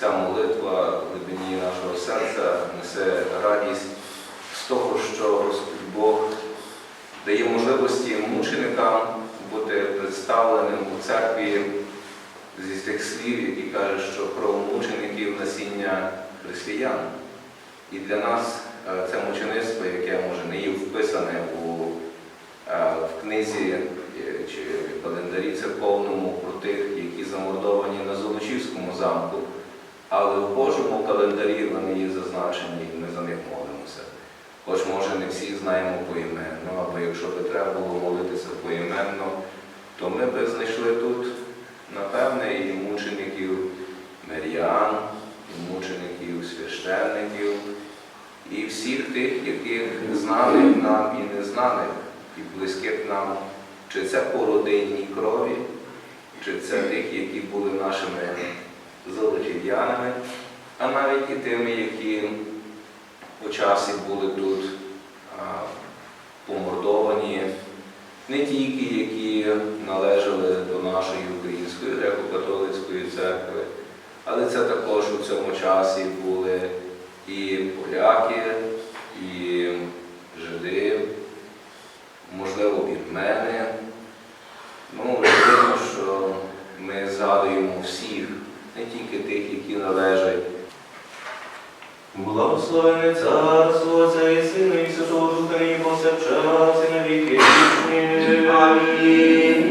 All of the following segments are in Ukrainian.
ця молитва в глибині нашого серця несе радість з того, що Господь Бог дає можливості мученикам бути представленим у церкві зі тих слів, які кажуть, що кров мучеників насіння християн. І для нас е, це мучеництво, яке може не є вписане у, е, в книзі е, чи календарі церковному про тих, які замордовані на Золочівському замку, але в Божому календарі вони є зазначені, і ми за них молимося. Хоч, може, не всі знаємо поіменно, або якщо би треба було молитися поіменно, то ми би знайшли тут, напевне, і мучеників Маріан, і мучеників священників, і всіх тих, яких знаних нам і незнаних, і близьких нам, чи це по родинній крові, чи це тих, які були нашими золотів'янами, а навіть і тими, які у часі були тут а, помордовані, не тільки які належали до нашої української греко-католицької церкви, але це також у цьому часі були і поляки, і жиди, можливо, вірмени. Ну, видно, що ми згадуємо всіх, не тільки які Благословене царство Отця і Сина і Святого Духа і повсякчас і на віки вічні. Амінь.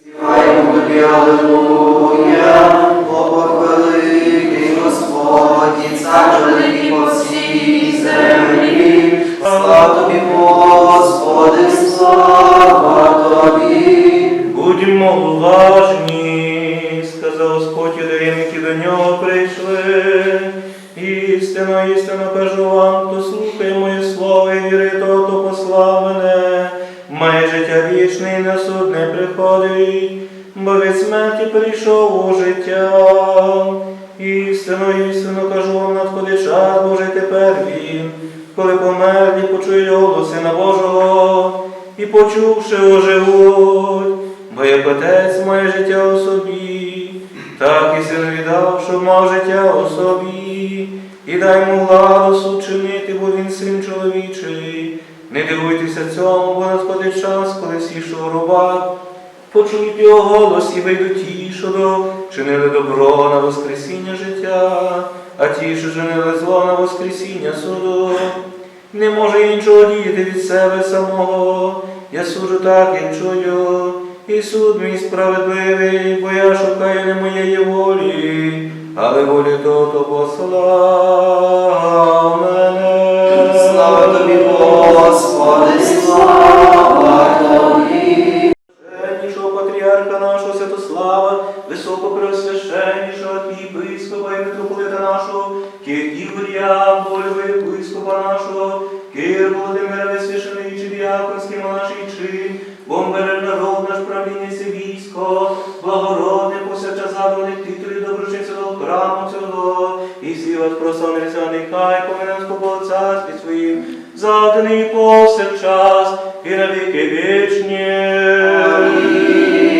Співаємо тобі Аллилуйя, Бог великий Господь, і цар по всій землі. Слава тобі, Господи, нього прийшли. Істинно, істинно кажу вам, хто слухає моє слово і віри того, хто послав мене, має життя вічне і на суд не приходить, бо від смерті прийшов у життя. Істинно, істинно кажу вам, надходить час Божий тепер він, коли померлі почують голос Сина Божого, і почувши оживуть, бо як отець має життя у собі, так і син віддав, щоб мав життя у собі, і дай йому владу суд чинити, бо він син чоловічий. Не дивуйтеся цьому, бо надходить час, коли всі, що в гробах, почують його голос і вийдуть ті, що до чинили добро на воскресіння життя, а ті, що чинили зло на воскресіння суду. Не може іншого діяти від себе самого. Я суджу так, як чую, і суд мій справедливий, бо я шукаю не моєї волі, але волі того, хто послав мене. Слава тобі, Господи, слава тобі. Священнішого патріарха нашого Святослава, високопреосвященнішого архієпископа і митрополита нашого, Кир Ігоря, Больва єпископа нашого, Кир Володимира Висвящений, діаконський монаший чин, бомберер народ наш правління це військо, благородне повсякчас задуманих титулі доброчинця до храму цього, і вас прославляться, нехай поминем по царстві своїм, заданий повсякчас і на віки вічні. І